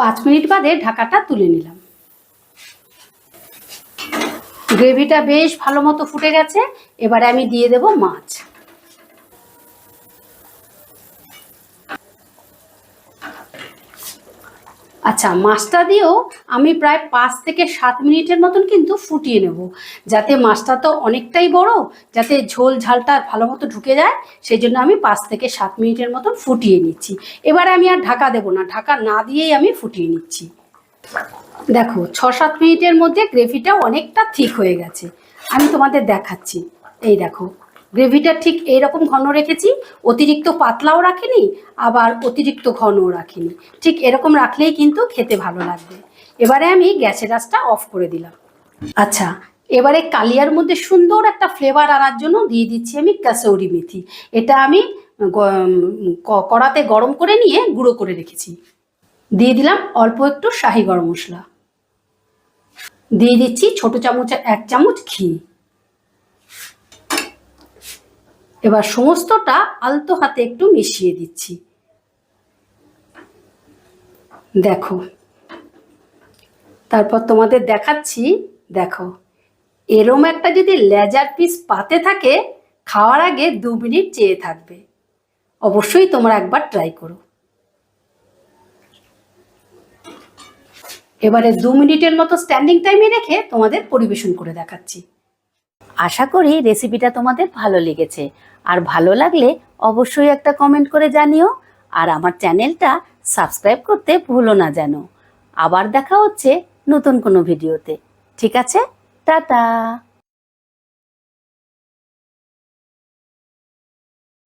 পাঁচ মিনিট বাদে ঢাকাটা তুলে নিলাম। গ্রেভিটা বেশ ভালো মতো ফুটে গেছে। এবারে আমি দিয়ে দেব মাছ। আচ্ছা মাছটা দিয়েও আমি প্রায় পাঁচ থেকে সাত মিনিটের মতন কিন্তু ফুটিয়ে নেব, যাতে মাছটা তো অনেকটাই বড়, যাতে ঝোল ঝালটা ভালো মতো ঢুকে যায় সেই জন্য আমি পাঁচ থেকে সাত মিনিটের মতন ফুটিয়ে নিচ্ছি। এবারে আমি আর ঢাকা দেবো না, ঢাকা না দিয়েই আমি ফুটিয়ে নিচ্ছি। দেখো, ছ সাত মিনিটের মধ্যে গ্রেভিটা অনেকটা ঠিক হয়ে গেছে। আমি তোমাদের দেখাচ্ছি। এই দেখো গ্রেভিটা ঠিক এইরকম ঘন রেখেছি, অতিরিক্ত পাতলাও রাখিনি, আবার অতিরিক্ত ঘনও রাখিনি। ঠিক এরকম রাখলেই কিন্তু খেতে ভালো লাগবে। এবারে আমি গ্যাসের আঁচটা অফ করে দিলাম। আচ্ছা এবারে কালিয়ার মধ্যে সুন্দর একটা ফ্লেভার আনার জন্য দিয়ে দিচ্ছি আমি কাসৌরি মেথি। এটা আমি কড়াতে গরম করে নিয়ে গুঁড়ো করে রেখেছি। দিয়ে দিলাম অল্প একটু শাহি গরম মশলা। দিয়ে দিচ্ছি ছোট চামচের এক চামচ ঘি। এবার সমস্তটা আলতো হাতে একটু মিশিয়ে দিচ্ছি। দেখো। তারপর তোমাদের দেখাচ্ছি, দেখো। এরম একটা যদি লেজার পিস পাতে থাকে, খাওয়ার আগে দু মিনিট চেয়ে থাকবে। অবশ্যই তোমরা একবার ট্রাই করো। এবারে দু মিনিটের মতো স্ট্যান্ডিং টাইমে রেখে তোমাদের পরিবেশন করে দেখাচ্ছি। আশা করি রেসিপিটা তোমাদের ভালো লেগেছে। আর ভালো লাগলে অবশ্যই একটা কমেন্ট করে জানিও। আর আমার চ্যানেলটা সাবস্ক্রাইব করতে ভুলো না যেন। আবার দেখা হচ্ছে নতুন কোনো ভিডিওতে ঠিক আছে? টাটা!